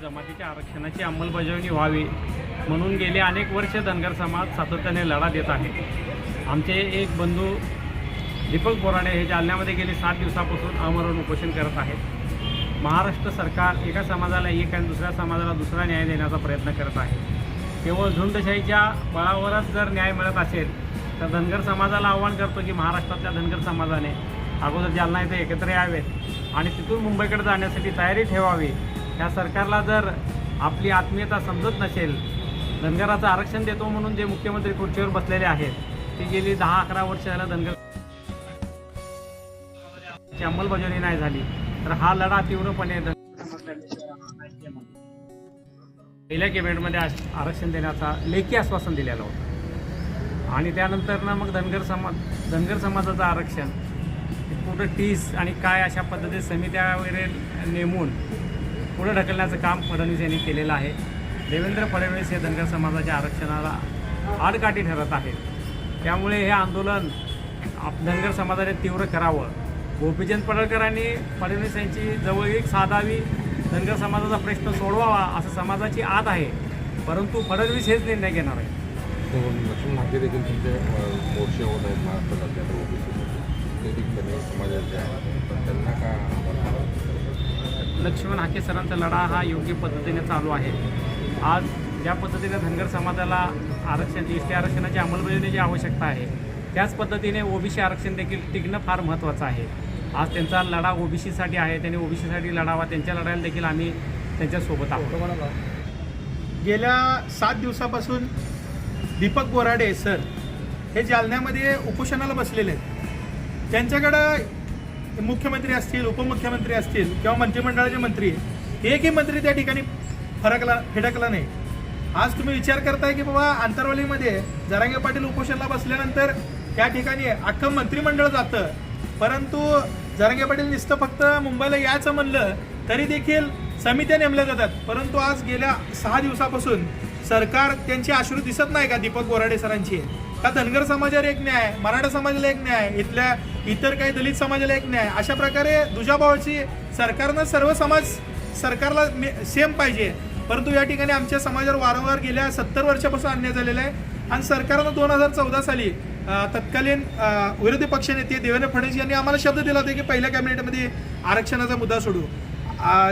जमातीच्या आरक्षणाची अंमलबजावणी व्हावी म्हणून गेले अनेक वर्ष धनगर समाज सातत्याने लढा देत आहे. आमचे एक बंधू दीपक बोराडे हे जालन्यामध्ये गेले सात दिवसापासून आमरण उपोषण करत आहेत. महाराष्ट्र सरकार एका समाजाला एक आणि दुसऱ्या समाजाला दुसरा न्याय देण्याचा प्रयत्न करत आहे. केवळ झुंडशाहीच्या बळावरच जर न्याय मिळत असेल तर धनगर समाजाला आव्हान करतो की महाराष्ट्रातल्या धनगर समाजाने अगोदर जालना इथे एकत्र यावेत आणि तिथून मुंबईकडे जाण्यासाठी तयारी ठेवावी. ह्या सरकारला जर आपली आत्मीयता समजत नसेल धनगराचं आरक्षण देतो म्हणून जे मुख्यमंत्री खुर्चीवर बसलेले आहेत ते गेली दहा अकरा वर्ष झालं धनगर ची अंमलबजावणी नाही झाली. तर हा लढा तीव्रपणे पहिल्या कॅबिनेटमध्ये आरक्षण देण्याचा लेखी आश्वासन दिलेलं होतं. आणि त्यानंतर ना मग धनगर समाज धनगर समाजाचं आरक्षण कुठं टीस आणि काय अशा पद्धतीत समित्या वगैरे नेमून पुढे ढकलण्याचं काम फडणवीस यांनी केलेलं आहे. देवेंद्र फडणवीस हे धनगर समाजाच्या आरक्षणाला आडकाठी ठरत आहेत. त्यामुळे हे आंदोलन आप धनगर समाजाने तीव्र करावं. गोपीचंद पडळकरांनी फडणवीस यांची जवळीक साधावी धनगर समाजाचा प्रश्न सोडवावा असं समाजाची आत आहे. परंतु फडणवीस हेच निर्णय घेणार आहे लक्ष्मण हाके देखील तुमचे मोर्चे होत आहेत महाराष्ट्र राज्यात ते देखील समाजाचे आहेत. पण त्यांना का लक्ष्मण हाके सरांचा लढा हा योग्य पद्धतीने चालू आहे. आज ज्या पद्धतीने धनगर समाजाला आरक्षण एस टी आरक्षणाची अंमलबजावणीची आवश्यकता आहे त्याच पद्धतीने ओबीसी आरक्षण देखील टिकणं फार महत्त्वाचं आहे. आज त्यांचा लढा ओबीसीसाठी आहे त्यांनी ओबीसीसाठी लढावा त्यांच्या लढायला देखील आम्ही त्यांच्यासोबत आहोत. गेल्या सात दिवसापासून दीपक बोराडे सर हे जालन्यामध्ये उपोषणाला बसलेले आहेत. त्यांच्याकडं मुख्यमंत्री असतील उपमुख्यमंत्री असतील किंवा मंत्रिमंडळाचे मंत्री एकही मंत्री त्या ठिकाणी फरकला फिडकला नाही. आज तुम्ही विचार करताय की बाबा आंतरवालीमध्ये जरांगे पाटील उपोषणाला बसल्यानंतर त्या ठिकाणी अख्खं मंत्रिमंडळ जातं. परंतु जरांगे पाटील नुसतं फक्त मुंबईला यायचं म्हणलं तरी देखील समित्या नेमल्या जातात. परंतु आज गेल्या सहा दिवसापासून सरकार त्यांची आश्रू दिसत नाही का दीपक बोराडे सरांची? का धनगर समाजाला एक न्याय मराठा समाजाला एक न्याय इथल्या इतर काही दलित समाजाला एक न्याय? अशा प्रकारे दुजाभावाची सरकारनं सर्व समाज सरकारला सेम पाहिजे. परंतु या ठिकाणी आमच्या समाजावर वारंवार गेल्या सत्तर वर्षापासून अन्याय झालेला आहे. आणि सरकारनं दोन हजार चौदा साली तत्कालीन विरोधी पक्षनेते देवेंद्र फडणवीस यांनी आम्हाला शब्द दिला होता की पहिल्या कॅबिनेटमध्ये आरक्षणाचा मुद्दा सोडू.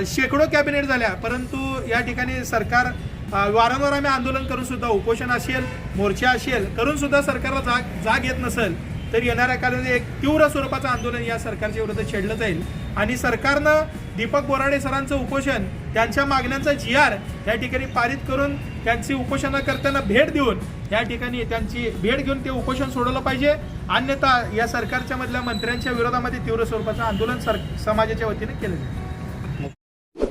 शेकडो कॅबिनेट झाल्या. परंतु या ठिकाणी सरकार वारंवार आम्ही आंदोलन करून सुद्धा उपोषण असेल मोर्चा असेल करून सुद्धा सरकारला जाग जाग येत नसेल तर येणाऱ्या काळामध्ये एक तीव्र स्वरूपाचं आंदोलन या सरकारच्या विरोधात छेडलं जाईल. आणि सरकारनं दीपक बोराडे सरांचं उपोषण त्यांच्या मागण्यांचा जी आर या ठिकाणी पारित करून त्यांची उपोषणकर्त्यांना भेट देऊन या ठिकाणी त्यांची भेट घेऊन ते उपोषण सोडवलं पाहिजे. अन्यथा या सरकारच्या मधल्या मंत्र्यांच्या विरोधामध्ये तीव्र स्वरूपाचं आंदोलन सर समाजाच्या वतीने केलं जाईल.